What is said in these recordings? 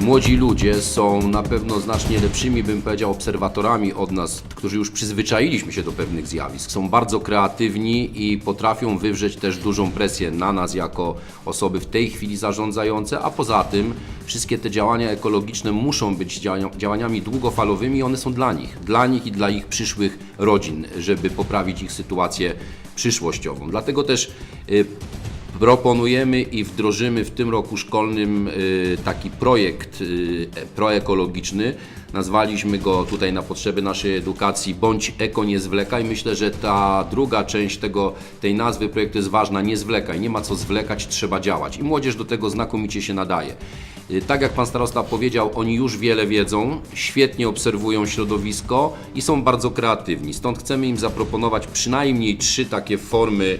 Młodzi ludzie są na pewno znacznie lepszymi, bym powiedział, obserwatorami od nas, którzy już przyzwyczailiśmy się do pewnych zjawisk. Są bardzo kreatywni i potrafią wywrzeć też dużą presję na nas jako osoby w tej chwili zarządzające, a poza tym wszystkie te działania ekologiczne muszą być działania- działaniami długofalowymi i one są dla nich, dla nich i dla ich przyszłych rodzin, żeby poprawić ich sytuację przyszłościową. Dlatego też y, Proponujemy i wdrożymy w tym roku szkolnym y, taki projekt y, proekologiczny. Nazwaliśmy go tutaj na potrzeby naszej edukacji Bądź eko, nie zwlekaj. Myślę, że ta druga część tego, tej nazwy projektu jest ważna. Nie zwlekaj, nie ma co zwlekać, trzeba działać. I młodzież do tego znakomicie się nadaje. Y, Tak jak pan starosta powiedział, oni już wiele wiedzą, świetnie obserwują środowisko i są bardzo kreatywni. Stąd chcemy im zaproponować przynajmniej trzy takie formy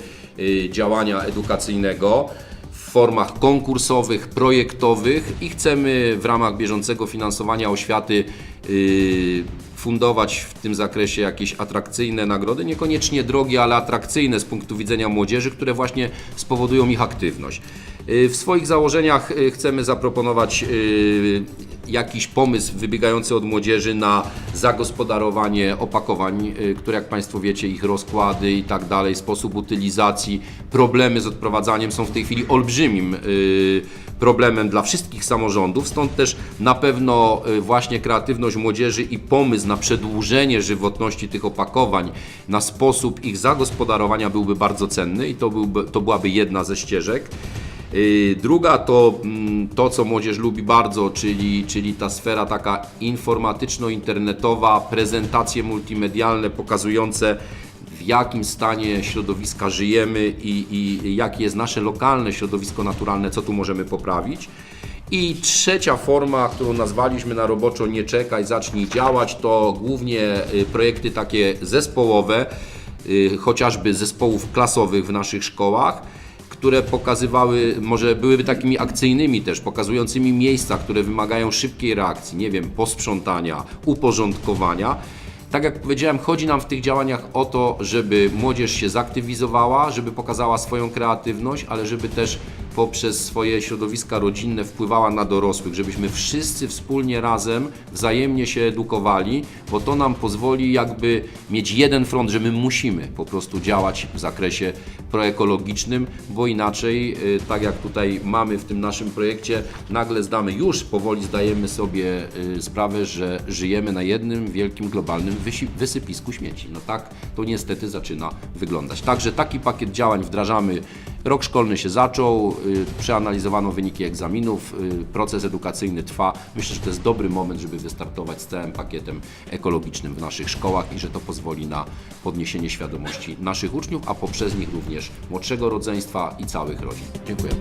działania edukacyjnego w formach konkursowych, projektowych i chcemy w ramach bieżącego finansowania oświaty y, fundować w tym zakresie jakieś atrakcyjne nagrody, niekoniecznie drogie, ale atrakcyjne z punktu widzenia młodzieży, które właśnie spowodują ich aktywność. Y, W swoich założeniach y, chcemy zaproponować y, jakiś pomysł wybiegający od młodzieży na zagospodarowanie opakowań, y, które jak Państwo wiecie, ich rozkłady i tak dalej, sposób utylizacji, problemy z odprowadzaniem są w tej chwili olbrzymim y, problemem dla wszystkich samorządów, stąd też na pewno y, właśnie kreatywność młodzieży i pomysł na przedłużenie żywotności tych opakowań, na sposób ich zagospodarowania byłby bardzo cenny i to, byłby, to byłaby jedna ze ścieżek. Y, Druga to mm, to, co młodzież lubi bardzo, czyli, czyli ta sfera taka informatyczno-internetowa, prezentacje multimedialne pokazujące w jakim stanie środowiska żyjemy i, i jakie jest nasze lokalne środowisko naturalne, co tu możemy poprawić. I trzecia forma, którą nazwaliśmy na roboczo Nie czekaj, zacznij działać, to głównie y, projekty takie zespołowe, y, chociażby zespołów klasowych w naszych szkołach które pokazywały, może byłyby takimi akcyjnymi też, pokazującymi miejsca, które wymagają szybkiej reakcji, nie wiem, posprzątania, uporządkowania. Tak jak powiedziałem, chodzi nam w tych działaniach o to, żeby młodzież się zaktywizowała, żeby pokazała swoją kreatywność, ale żeby też poprzez swoje środowiska rodzinne wpływała na dorosłych, żebyśmy wszyscy wspólnie razem wzajemnie się edukowali, bo to nam pozwoli jakby mieć jeden front, że my musimy po prostu działać w zakresie proekologicznym, bo inaczej, y, tak jak tutaj mamy w tym naszym projekcie, nagle zdamy już, powoli zdajemy sobie y, sprawę, że żyjemy na jednym wielkim globalnym wysypisku śmieci. No tak to niestety zaczyna wyglądać. Także taki pakiet działań wdrażamy. Rok szkolny się zaczął, y, przeanalizowano wyniki egzaminów, y, proces edukacyjny trwa. Myślę, że to jest dobry moment, żeby wystartować z całym pakietem ekologicznym w naszych szkołach i że to pozwoli na podniesienie świadomości naszych uczniów, a poprzez nich również młodszego rodzeństwa i całych rodzin. Dziękuję.